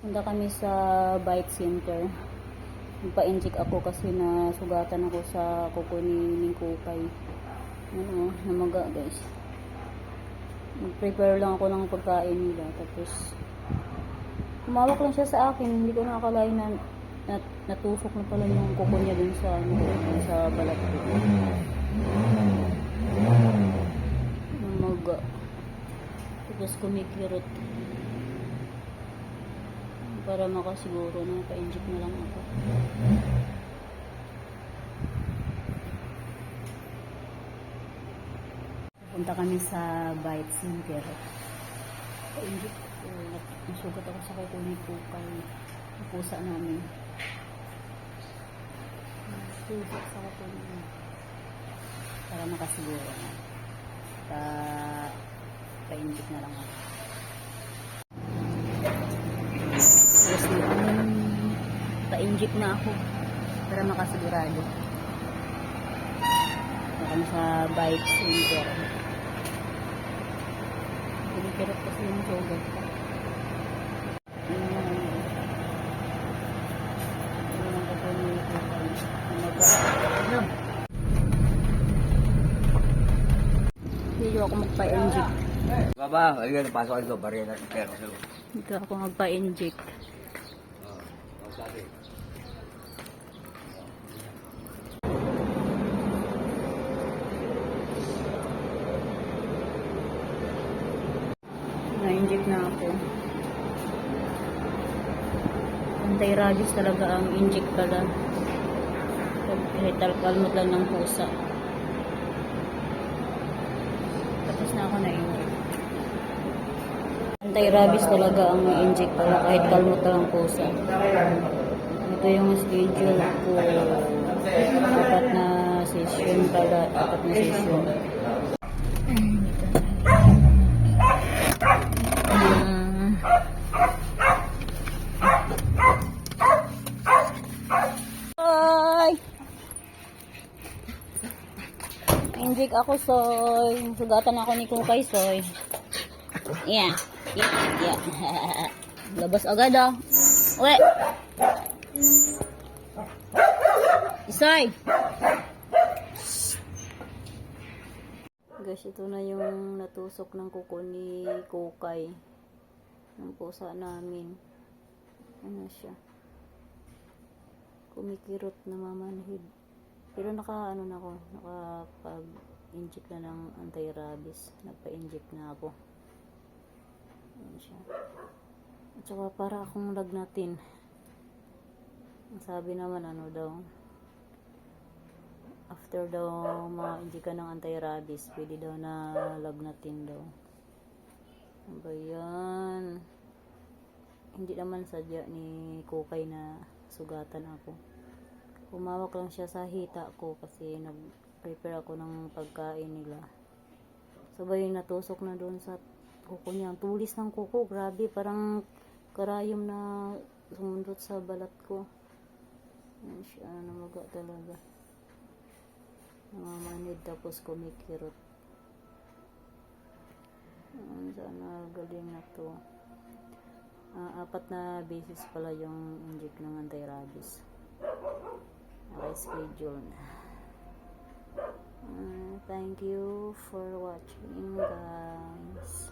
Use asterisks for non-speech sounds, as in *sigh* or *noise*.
Punta kami sa bite center. Nagpa-inject ako kasi na sugatan ako sa kuko ni Ning Kukay. Ano, namaga guys. Nag-prepare lang ako ng pagkain nila. Tapos, humawak lang siya sa akin. Hindi ko nakakalain na, na natusok na pala yung kuko niya dun sa, ano, sa balat ko. Namaga. Tapos kumikirot. Para makasiguro na pa-inject na lang ako. Punta kami sa Bite Center. Pa-inject ko. Nasugat ako sa kukulit ko kay pusa namin. Nasugat sa kukulit Para makasiguro na. Pa pa-inject na lang ako. Pa-inject na ako para makasigurado. Meron sa bike center. Pinikirot kasi yung sugat ko. Ko. Ano Hindi ako magpa-inject. Baba, ayun, napasok ka dito, barena, pero sa'yo. Dito ako magpa-inject. Oh, oh, sabi. Na-inject na ako. Anti-rabies talaga ang inject pala. Pag kahit kalmot lang ng pusa. Tapos na ako na-inject. Anti-rabies talaga ang inject pala kahit kalmot lang ng pusa. Ito yung schedule ko. Apat na session pala. Apat na session. Injik ako, Soy. Sugatan ako ni Kukay, Soy. Yeah. Yeah. Yeah. *laughs* Labas agad, ah. Uwe. Isay. Guys, ito na yung natusok ng kuko ni Kukay. Ng pusa namin. Ano siya? Kumikirot na mamanhid. Pero naka, ano na ako, nakapag-inject na ng anti-rabies. Nagpa-inject na ako. Ayan siya. At saka para akong lagnatin. Ang sabi naman, ano daw, after daw ma-inject ka ng anti-rabies, pwede daw na lagnatin daw. Ano ba yan? Hindi naman sadya ni Kukay na sugatan ako. Humawak lang siya sa hita ko kasi nag-prepare ako ng pagkain nila. Sabay natusok na doon sa kuko niya. Tulis ng kuko, grabe. Parang karayom na sumundot sa balat ko. Yan siya, namaga talaga. Namamanid tapos kumikirot. Ayan, sana galing na to. Ah, apat na beses pala yung inject ng anti-rabies. Schedule na. Ah, thank you for watching, guys.